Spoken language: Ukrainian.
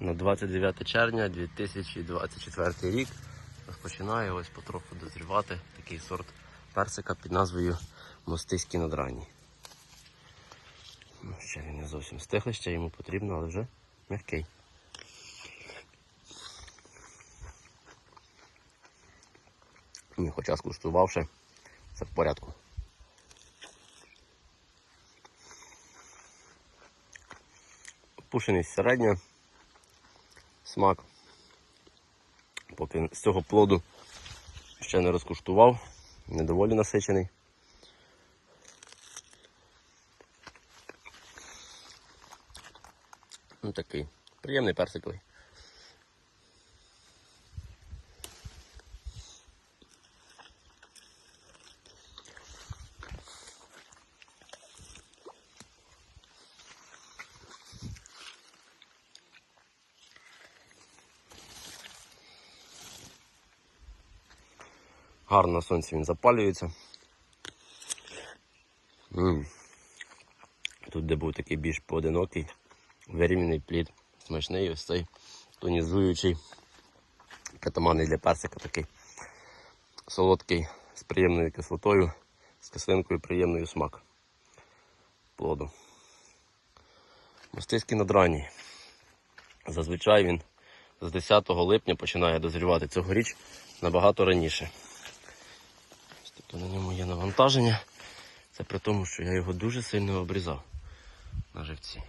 На 29 червня 2024 рік розпочинає ось потроху дозрівати такий сорт персика під назвою Мостиські надрані. Ну, ще він не зовсім стиглий, ще йому потрібно, але вже м'який. Ні, хоча скуштувавши, все в порядку. Пушеність середня, смак. Поки з цього плоду ще не розкуштував, недоволі насичений. Ну такий приємний персиковий. Гарно на сонці він запалюється. Тут, де був такий більш поодинокий, вирівняний плід, смачний, ось цей тонізуючий, притаманний для персика такий солодкий, з приємною кислотою, з кислинкою приємною смак плоду. Мостиський надранній. Зазвичай він з 10 липня починає дозрівати цьогоріч набагато раніше. Ось таке на ньому є навантаження. Це при тому, що я його дуже сильно обрізав на живці.